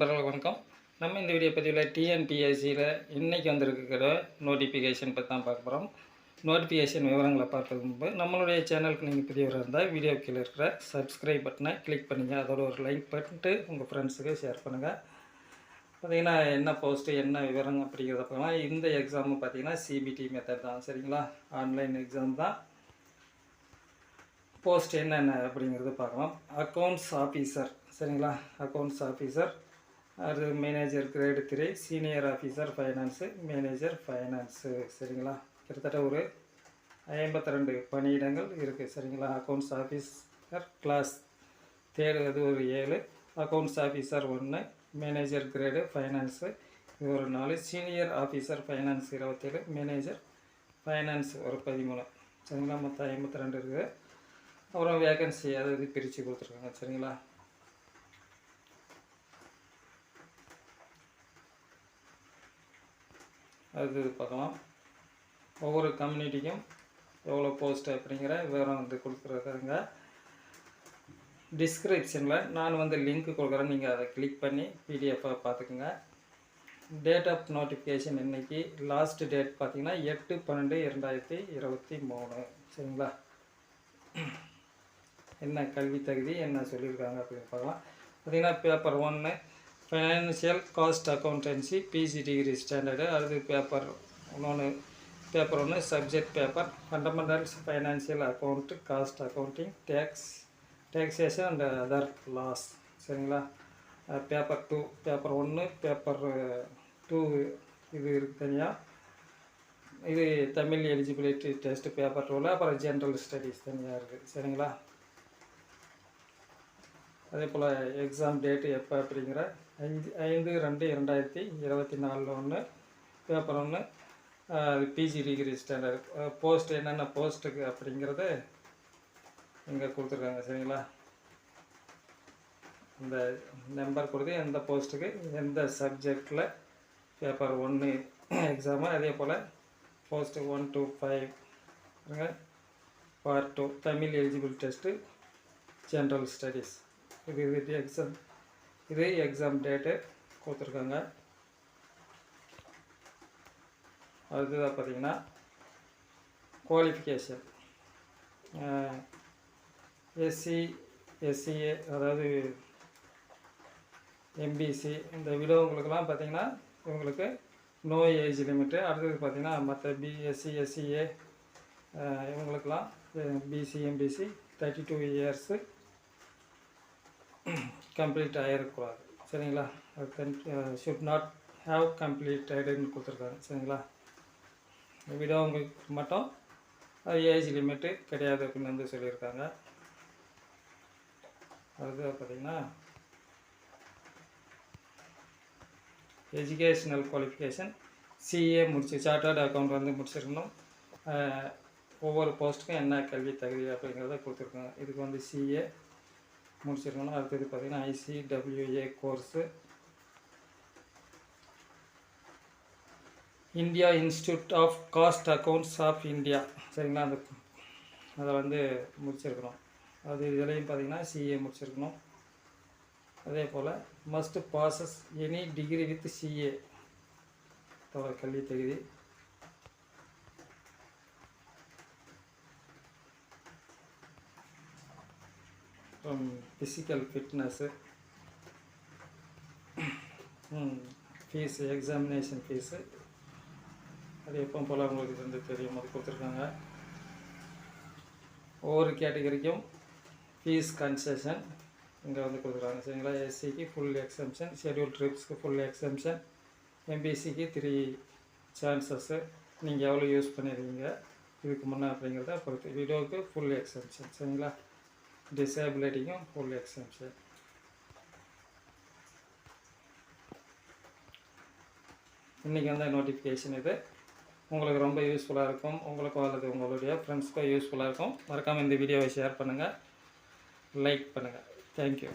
நண்பர்களுக்கு வணக்கம். நம்ம இந்த வீடியோ பதிவில் டிஎன்பிஎஸ்சியில் இன்றைக்கி வந்திருக்கிற நோட்டிஃபிகேஷன் பற்றி தான் பார்க்க போகிறோம் நோட்டிஃபிகேஷன் விவரங்களை பார்க்கறதுக்கு முன்பு நம்மளுடைய சேனலுக்கு நீங்கள் புதியவராக இருந்தால் வீடியோ கீழே இருக்கிற சப்ஸ்கிரைப் பட்டனை கிளிக் பண்ணுங்கள் அதோட ஒரு லைக் பண்ணிட்டு உங்கள் ஃப்ரெண்ட்ஸுக்கு ஷேர் பண்ணுங்கள் பார்த்தீங்கன்னா என்ன போஸ்ட்டு என்ன விவரம் அப்படிங்கிறத பார்க்கலாம். இந்த எக்ஸாமு பார்த்தீங்கன்னா சிபிடி மெத்தட் தான். சரிங்களா? ஆன்லைன் எக்ஸாம் தான். போஸ்ட் என்னென்ன அப்படிங்கிறது பார்க்கலாம். அக்கௌண்ட்ஸ் ஆஃபீஸர் சரிங்களா? அக்கௌண்ட்ஸ் ஆஃபீஸர் அது manager grade three senior officer finance manager finance சரிங்களா? கிட்டத்தட்ட ஒரு ஐம்பத்தி ரெண்டு பணியிடங்கள் இருக்குது சரிங்களா? அக்கௌண்ட்ஸ் ஆஃபீஸர் கிளாஸ் தேர்டு அது ஒரு ஏழு அக்கௌண்ட்ஸ் ஆஃபீஸர் ஒன்று மேனேஜர் கிரேடு ஃபைனான்ஸு இது ஒரு நாலு சீனியர் ஆஃபீஸர் ஃபைனான்ஸ் இருபத்தேழு மேனேஜர் ஃபைனான்ஸ் ஒரு பதிமூணு. சரிங்களா? மொத்தம் ஐம்பத்தி ரெண்டு இருக்குது அப்புறம் வேகன்சி அதாவது பிரித்து கொடுத்துருக்காங்க. சரிங்களா? அது பார்க்கலாம். ஒவ்வொரு கம்யூனிட்டிக்கும் எவ்வளோ போஸ்ட் அப்படிங்கிற விவரம் வந்து கொடுக்குறதுங்க டிஸ்கிரிப்ஷனில் நான் வந்து லிங்க் கொடுக்குறேன். நீங்கள் அதை கிளிக் பண்ணி பிடிஎஃபாக பார்த்துக்குங்க. டேட் ஆஃப் நோட்டிஃபிகேஷன் இன்னைக்கு லாஸ்ட் டேட் பார்த்தீங்கன்னா எட்டு பன்னெண்டு இரண்டாயிரத்தி இருபத்தி மூணு. சரிங்களா? என்ன கல்வி தகுதி என்ன சொல்லியிருக்காங்க அப்படின்னு பார்க்கலாம். பார்த்திங்கன்னா பேப்பர் ஒன்று financial cost accountancy PG degree standard அடுத்து பேப்பர் இன்னொன்று பேப்பர் ஒன்று subject paper fundamentals financial account cost accounting tax taxation and other laws சரிங்களா? பேப்பர் டூ பேப்பர் ஒன்று பேப்பர் டூ இது இருக்கு தனியாக இது தமிழ் எலிஜிபிலிட்டி டெஸ்ட் பேப்பர் டூவில் அப்புறம் ஜென்ரல் ஸ்டடீஸ் தனியாக இருக்குது சரிங்களா? அதே போல் எக்ஸாம் டேட்டு எப்போ அப்படிங்கிற ஐந்து ஐந்து ரெண்டு இரண்டாயிரத்தி இருபத்தி நாலில் ஒன்று பேப்பர் ஒன்று பிஜி டிகிரி ஸ்டாண்டர்ட் போஸ்ட் என்னென்ன போஸ்ட்டுக்கு அப்படிங்கிறத இங்கே கொடுத்துருக்காங்க சரிங்களா? இந்த நம்பர் கொடுத்து எந்த போஸ்ட்டுக்கு எந்த சப்ஜெக்டில் பேப்பர் ஒன்று எக்ஸாமு அதே போல் post one two five part two Tamil eligible test general studies இது இது எக்ஸாம் இது எக்ஸாம் டேட்டு கொடுத்துருக்காங்க. அடுத்ததாக பார்த்தீங்கன்னா குவாலிஃபிகேஷன் எஸ்சி எஸ்சிஏ அதாவது எம்பிசி இந்த விடவங்களுக்கெல்லாம் பார்த்தீங்கன்னா இவங்களுக்கு நோ ஏஜ் லிமிட்டு அடுத்தது பார்த்தீங்கன்னா மற்ற பிஎஸ்சி எஸ்சிஏ இவங்களுக்கெல்லாம் BC MBC thirty two years complete ஆகிடக்கூடாது சரிங்களா? அது ஷுட் நாட் ஹாவ் கம்ப்ளீட்டடுன்னு கொடுத்துருக்காங்க சரிங்களா? விடவங்களுக்கு மட்டும் ஏஜ் லிமிட்டு கிடையாது அப்படின்னு வந்து சொல்லியிருக்காங்க. அது பார்த்திங்கன்னா எஜுகேஷ்னல் குவாலிஃபிகேஷன் சிஏ முடிச்சு சார்ட்டர்ட் அக்கௌண்ட் வந்து முடிச்சிருக்கணும். ஒவ்வொரு போஸ்ட்டுக்கும் என்ன கல்வி தகுதி அப்படிங்கிறத கொடுத்துருக்காங்க. இதுக்கு வந்து சிஏ முடிச்சிருக்கணும் அடுத்தது பார்த்திங்கன்னா ICWA course India institute of cost accounts of India சரிங்களா? அந்த அதை வந்து முடிச்சிருக்கணும் அது இதுலேயும் பார்த்திங்கன்னா சிஏ முடிச்சிருக்கணும். அதே போல் must passes any degree with CA கல்வி தகுதி. Physical fitness fees examination fees அது எப்போ போல் உங்களுக்கு வந்து தெரியும் அது கொடுத்துருக்காங்க. ஒவ்வொரு கேட்டகரிக்கும் ஃபீஸ் கன்செஷன் இங்கே வந்து கொடுக்குறாங்க. சரிங்களா? எஸ்சிக்கு ஃபுல் எக்ஸம்ஷன் ஷெடியூல் ட்ரிப்ஸ்க்கு ஃபுல் எக்ஸம்ஷன் எம்பிசிக்கு த்ரீ சான்சஸ்ஸு நீங்கள் எவ்வளோ யூஸ் பண்ணிடுவீங்க இதுக்கு முன்னே அப்படிங்கிறத பொறுத்து. வீடியோவுக்கு ஃபுல் எக்ஸம்ஷன் சரிங்களா? டிசேபிலிட்டிக்கும் ஃபுல் எக்ஸம்ஷன் இன்றைக்கி வந்த நோட்டிஃபிகேஷன் இது. உங்களுக்கு ரொம்ப யூஸ்ஃபுல்லாக இருக்கும். உங்களுக்கும் அல்லது உங்களுடைய ஃப்ரெண்ட்ஸ்க்கும் யூஸ்ஃபுல்லாக இருக்கும். மறக்காமல் இந்த வீடியோவை ஷேர் பண்ணுங்கள் லைக் பண்ணுங்கள் தேங்க்யூ